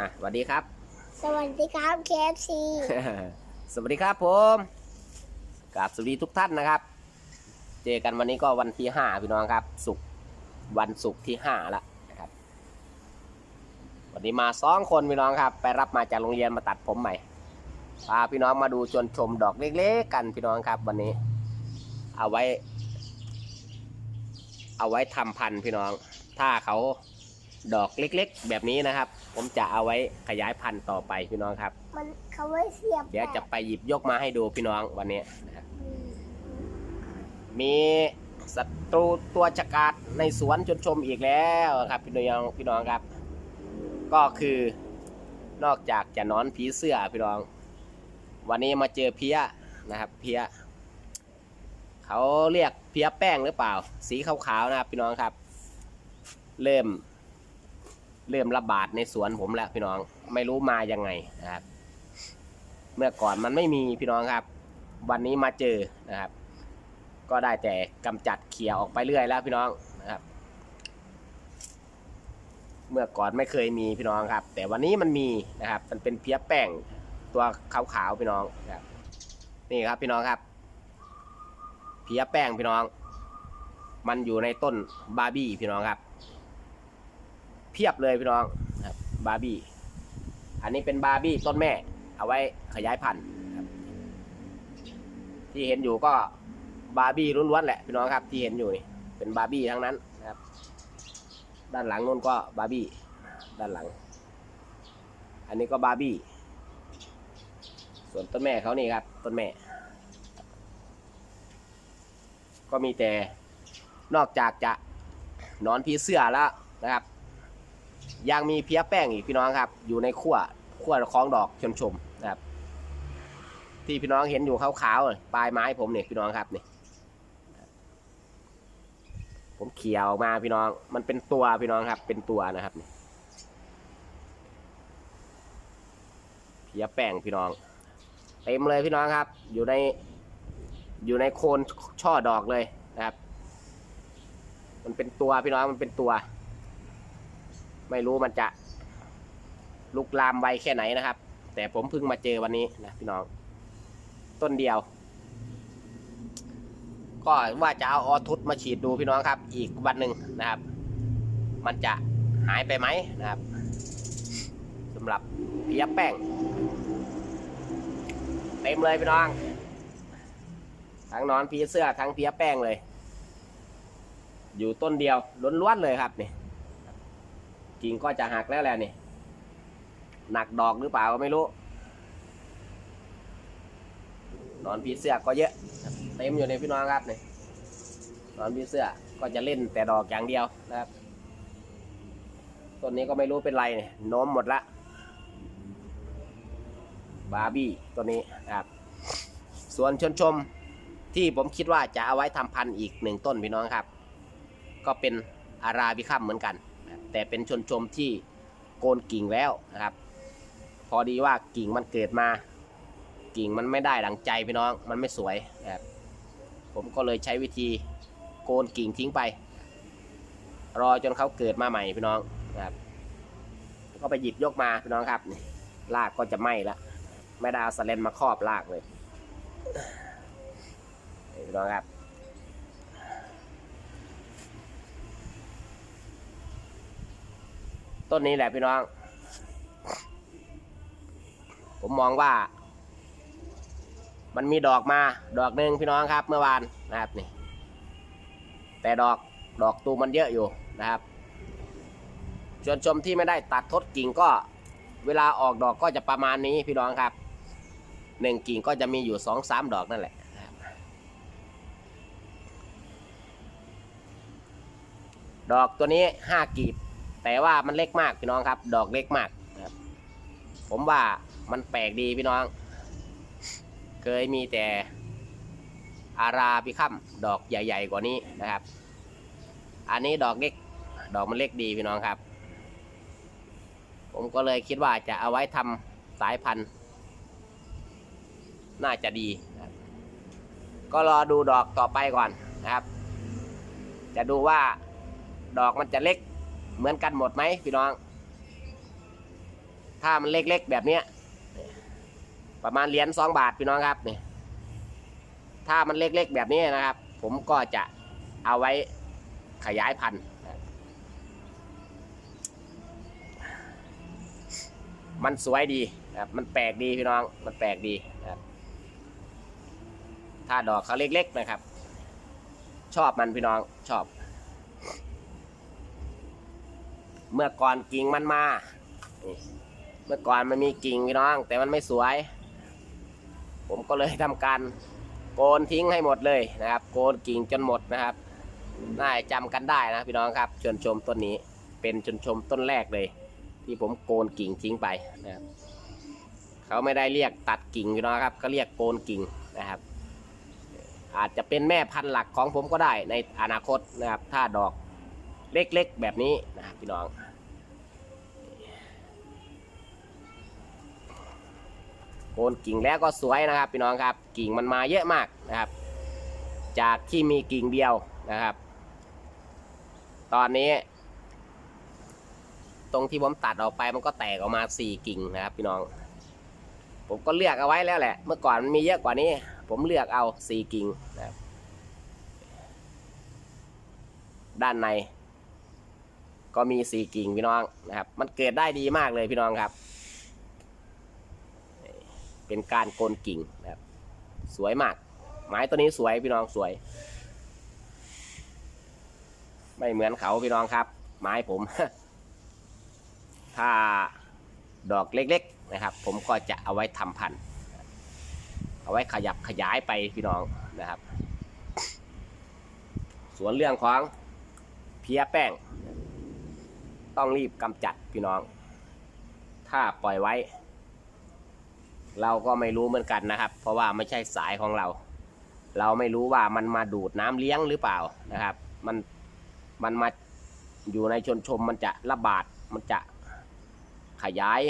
อะสวัสดีครับ สวัสดีครับ KFC สวัสดีครับผมกราบสวัสดีทุกท่านนะครับ เจอกันวันนี้ก็วันที่ห้าพี่น้องครับศุกร์วันศุกร์ที่ห้าละนะครับ วันนี้มาสองคนพี่น้องครับ ไปรับมาจากโรงเรียนมาตัดผมใหม่พาพี่น้องมาดูจนชมดอกเล็กๆ กันพี่น้องครับ วันนี้ เอาไว้ เอาไว้ทำพันธุ์พี่น้อง ถ้าเขาดอกเล็ก ๆ แบบนี้นะครับ ผมจะเอาไว้ขยายพันธุ์ต่อไปพี่น้องครับ มันเขาไว้เสียบเดี๋ยวจะไปหยิบยกมาให้ดูพี่น้องวันนี้นะครับอืมมีศัตรูตัวฉกาจในสวนชนชมอีกแล้วครับพี่น้องพี่น้องครับ ก็คือนอกจากจะนอนผีเสื้อพี่น้อง วันนี้มาเจอเพี้ยนะครับเพี้ยเขาเรียกเพี้ยแป้งหรือเปล่า สีขาวๆนะครับพี่น้องครับ เริ่ม เริ่มระบาดในสวนผมแล้วพี่น้องไม่รู้มายังไงนะครับ เมื่อก่อนมันไม่มีพี่น้องครับ วันนี้มาเจอนะครับ ก็ได้แต่กำจัดเขี่ยออกไปเรื่อยแล้วพี่น้องนะครับ เมื่อก่อนไม่เคยมีพี่น้องครับ แต่วันนี้มันมีนะครับ มันเป็นเพี้ยแป้งตัวขาวๆพี่น้องครับ นี่ครับพี่น้องครับเพี้ยแป้งพี่น้อง มันอยู่ในต้นบาร์บี้พี่น้องครับ เพียบเลยพี่น้องครับบาร์บี้อันนี้เป็นบาร์บี้ต้นแม่ เอาไว้ขยายพันธุ์ครับ ที่เห็นอยู่ก็บาร์บี้ล้วนๆแหละพี่น้องครับ ที่เห็นอยู่นี่เป็นบาร์บี้ทั้งนั้นนะครับ ด้านหลังนู่นก็บาร์บี้ด้านหลัง อันนี้ก็บาร์บี้ส่วนต้นแม่เขานี่ครับ ต้นแม่ ก็มีแต่นอกจากจะนอนผีเสื้อแล้วนะครับ ยังมีเพี้ยแป้งอีกพี่น้องครับ อยู่ในขั้วขั้วคล้องดอกชมชมนะครับ ที่พี่น้องเห็นอยู่ขาวๆปลายไม้ผมเนี่ยพี่น้องครับนี่ผมเขี่ยออกมาพี่น้อง มันเป็นตัวพี่น้องครับ เป็นตัวนะครับนี่เพี้ยแป้งพี่น้องเต็มเลยพี่น้องครับ อยู่ในอยู่ในโคนช่อดอกเลยนะครับ มันเป็นตัวพี่น้องมันเป็นตัว ไม่รู้มันจะ ลุกลามไวแค่ไหนนะครับ แต่ผมเพิ่งมาเจอวันนี้นะพี่น้อง ต้นเดียว ก็ว่าจะเอาออทุตมาฉีดดูพี่น้องครับ อีกวันหนึ่งนะครับ มันจะหายไปไหมนะครับสำหรับเพียแป้งเต็มเลยพี่น้อง ทั้งนอนผีเสื้อทั้งเพียแป้งเลย อยู่ต้นเดียวล้วนๆเลยครับนี่ กิ่งก็จะหักแล้วแหละนี่ หนักดอกหรือเปล่าก็ไม่รู้ นอนผีเสื้อก็เยอะเต็มอยู่ในพี่น้องครับนี่นอนผีเสื้อก็จะเล่นแต่ดอกอย่างเดียวนะครับต้นนี้ก็ไม่รู้เป็นไรเนี่ยโน้มหมดละบาร์บี้ตัวนี้ครับ ส่วนชนชมที่ผมคิดว่าจะเอาไว้ทำพันธุ์อีกหนึ่งต้นพี่น้องครับ ก็เป็นอาราบิคัมเหมือนกัน แต่เป็นชนชมที่โกนกิ่งแล้วนะครับ พอดีว่ากิ่งมันเกิดมา กิ่งมันไม่ได้ดังใจพี่น้องมันไม่สวยนะครับผมก็เลยใช้วิธีโกนกิ่งทิ้งไป รอจนเขาเกิดมาใหม่พี่น้องนะครับ ก็ไปหยิบยกมาพี่น้องครับนี่รากก็จะไหม้ละไม่ได้เอาสเลนมาครอบรากเลยพี่น้องครับ ต้นนี้แหละพี่น้อง ผมมองว่า มันมีดอกมา ดอกหนึ่งพี่น้องครับ เมื่อวานนะครับนี่ แต่ดอกดอกตูมันเยอะอยู่นะครับชวนชมที่ไม่ได้ตัดทดกิ่งก็ เวลาออกดอกก็จะประมาณนี้พี่น้องครับหนึ่งกิ่งก็จะมีอยู่สองสามดอกนั่นแหละดอกตัวนี้ห้ากีบ แต่ว่ามันเล็กมากพี่น้องครับ ดอกเล็กมากครับ ผมว่ามันแปลกดีพี่น้อง เคยมีแต่อาราพิคัมดอกใหญ่ ๆ กว่านี้นะครับ อันนี้ดอกเล็ก ดอกมันเล็กดีพี่น้องครับ ผมก็เลยคิดว่าจะเอาไว้ทำสายพันธุ์ น่าจะดีก็รอดูดอกต่อไปก่อนนะครับ จะดูว่าดอกมันจะเล็ก เหมือนกันหมดไหมพี่น้อง ถ้ามันเล็กๆแบบเนี้ยประมาณเหรียญสองบาทพี่น้องครับนี่ถ้ามันเล็กๆแบบนี้นะครับ ผมก็จะเอาไว้ขยายพันธุ์มันสวยดีครับมันแปลกดีพี่น้อง มันแปลกดีครับถ้าดอกเขาเล็กๆนะครับ ชอบมันพี่น้องชอบ เมื่อก่อนกิ่งมันมานี่เมื่อก่อนมันมีกิ่งพี่น้อง แต่มันไม่สวย ผมก็เลยทำการโกนทิ้งให้หมดเลยนะครับ โกนกิ่งจนหมดนะครับน่าจะจำกันได้นะพี่น้องครับชวนชมต้นนี้ เป็นชวนชมต้นแรกเลย ที่ผมโกนกิ่งทิ้งไปนะครับเขาไม่ได้เรียกตัดกิ่งพี่น้องครับ ก็เรียกโกนกิ่งนะครับ อาจจะเป็นแม่พันธุ์หลักของผมก็ได้ในอนาคตนะครับ ถ้าดอก เล็กๆแบบนี้นะครับพี่น้อง โคนกิ่งแล้วก็สวยนะครับ พี่น้องครับ กิ่งมันมาเยอะมากนะครับ จากที่มีกิ่งเดียวนะครับ ตอนนี้ ตรงที่ผมตัดออกไปมันก็แตกออกมาสี่กิ่งนะครับ พี่น้อง ผมก็เลือกเอาไว้แล้วแหละ เมื่อก่อนมันมีเยอะกว่านี้ ผมเลือกเอาสี่กิ่งนะครับด้านใน ก็มีสี่กิ่งพี่น้องนะครับ มันเกิดได้ดีมากเลยพี่น้องครับ เป็นการโกนกิ่งนะครับ สวยมาก ไม้ตัวนี้สวยพี่น้องสวย ไม่เหมือนเขาพี่น้องครับ ไม้ผม ถ้าดอกเล็กๆนะครับ ผมก็จะเอาไว้ทำพันธุ์เอาไว้ขยับขยายไปพี่น้องนะครับ ส่วนเรื่องของเพียแป้ง ต้องรีบกำจัดพี่น้อง ถ้าปล่อยไว้ เราก็ไม่รู้เหมือนกันนะครับ เพราะว่าไม่ใช่สายของเรา เราไม่รู้ว่ามันมาดูดน้ำเลี้ยงหรือเปล่านะครับ มันมันมาอยู่ในชนชมมันจะระบาดมันจะขยาย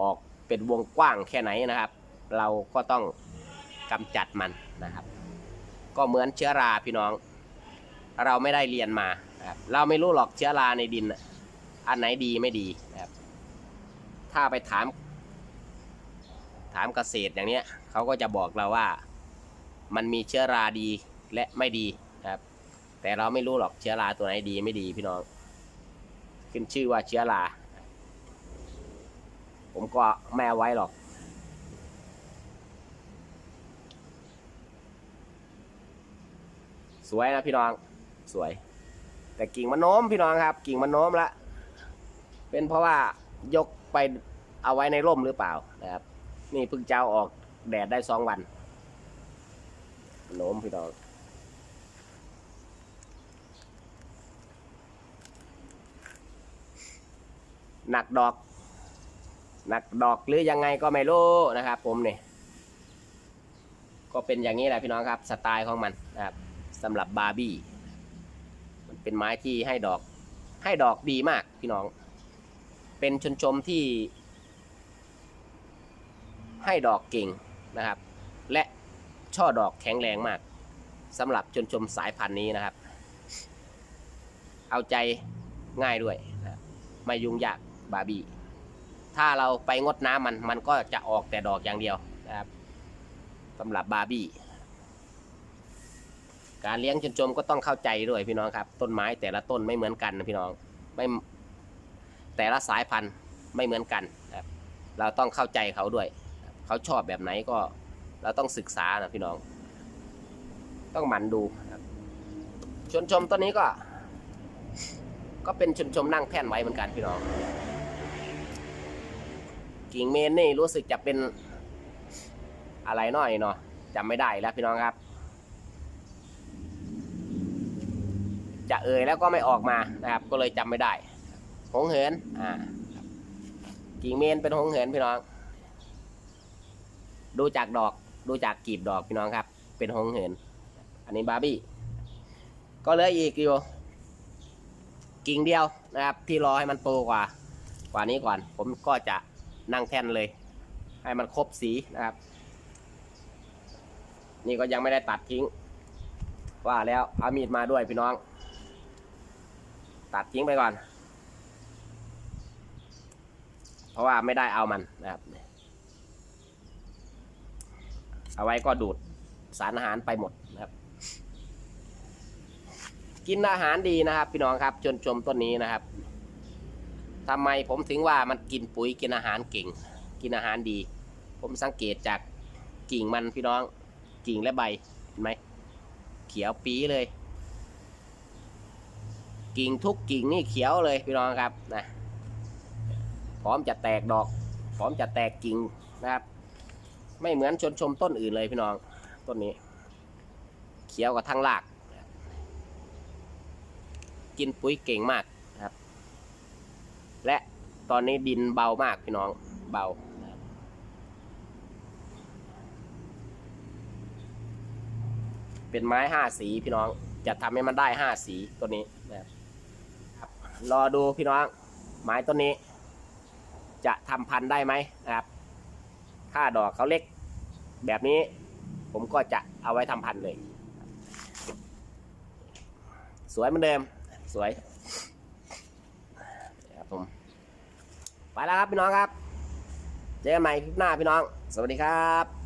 ออกเป็นวงกว้างแค่ไหนนะครับ เราก็ต้องกำจัดมันนะครับ ก็เหมือนเชื้อราพี่น้อง เราไม่ได้เรียนมานะครับเราไม่รู้หรอกเชื้อราในดินนะ อันไหนดีไม่ดีนะครับ ถ้าไปถาม ถามเกษตรอย่างเนี้ยเขาก็จะบอกเราว่า มันมีเชื้อราดีและไม่ดีนะครับ แต่เราไม่รู้หรอกเชื้อราตัวไหนดีไม่ดีพี่น้อง ขึ้นชื่อว่าเชื้อรา ผมก็ไม่เอาไว้หรอกสวยนะพี่น้องสวย แต่กิ่งมันโน้มพี่น้องครับ กิ่งมันโน้มละ เป็นเพราะว่ายกไปเอาไว้ในร่มหรือเปล่านะครับ นี่เพิ่งเจะเอาออกแดดได้สองวันโน้มพี่น้องหนักดอก หนักดอกหรือยังไงก็ไม่รู้นะครับ ผมเนี่ยก็เป็นอย่างนี้แหละพี่น้องครับ สไตล์ของมันนะครับสำหรับบาร์บี้มันเป็นไม้ที่ให้ดอก ให้ดอกดีมากพี่น้อง เป็นชนชมที่ให้ดอกเก่งนะครับ และช่อดอกแข็งแรงมากสำหรับชนชมสายพันธุ์นี้นะครับ เอาใจง่ายด้วยนะไม่ยุ่งยากบาร์บี้ ถ้าเราไปงดน้ำมันมันก็จะออกแต่ดอกอย่างเดียวนะครับสำหรับบาร์บี้การเลี้ยงชนชมก็ต้องเข้าใจด้วยพี่น้องครับ ต้นไม้แต่ละต้นไม่เหมือนกันนะพี่น้องไม่ แต่ละสายพันธุ์ไม่เหมือนกันครับเราต้องเข้าใจเขาด้วย เขาชอบแบบไหนก็เราต้องศึกษานะพี่น้อง ต้องหมั่นดูชนชมต้นนี้ก็ ก็เป็นชนชมนั่งแท่นไว้เหมือนกันพี่น้อง กิ่งเมนนี่รู้สึกจะเป็นอะไรหน่อยเนาะจำไม่ได้แล้วพี่น้องครับ จะเอ่ยแล้วก็ไม่ออกมานะครับ ก็เลยจำไม่ได้ หงเหินอ่ากิ่งเมนเป็นหงเหินพี่น้อง ดูจากดอกดูจากกีบดอกพี่น้องครับ เป็นหงเหิน อันนี้บาร์บี้ก็เหลืออีกอยู่กิ่งเดียวนะครับ ที่รอให้มันโตกว่า กว่านี้ก่อน ผมก็จะนั่งแท่นเลย ให้มันครบสีนะครับ นี่ก็ยังไม่ได้ตัดทิ้ง ว่าแล้วเอามีดมาด้วยพี่น้อง ตัดทิ้งไปก่อน เพราะว่าไม่ได้เอามันนะครับ เอาไว้ก็ดูดสารอาหารไปหมดนะครับ กินอาหารดีนะครับ พี่น้องครับจนชมต้นนี้นะครับทำไมผมถึงว่ามันกินปุ๋ยกินอาหารเก่ง กินอาหารดี ผมสังเกตจากกิ่งมันพี่น้องกิ่งและใบเห็นไหมเขียวปีเลย กิ่งทุกกิ่งนี่เขียวเลยพี่น้องครับนะ พร้อมจะแตกดอก พร้อมจะแตกกิ่งนะครับ ไม่เหมือนชนชมต้นอื่นเลยพี่น้องต้นนี้ เขียวกับทั้งราก กินปุ๋ยเก่งมากนะครับ และตอนนี้ดินเบามากพี่น้องเบาเป็นไม้ห้าสีพี่น้องจะทำให้มันได้ห้าสีตัวนี้นะครับรอดูพี่น้องไม้ต้นนี้ จะทำพันธุ์ได้ไหมนะครับ ถ้าดอกเขาเล็กแบบนี้ ผมก็จะเอาไว้ทำพันธุ์เลย สวยเหมือนเดิม สวยครับผมไปแล้วครับพี่น้องครับ เจอกันใหม่คลิปหน้าพี่น้อง สวัสดีครับ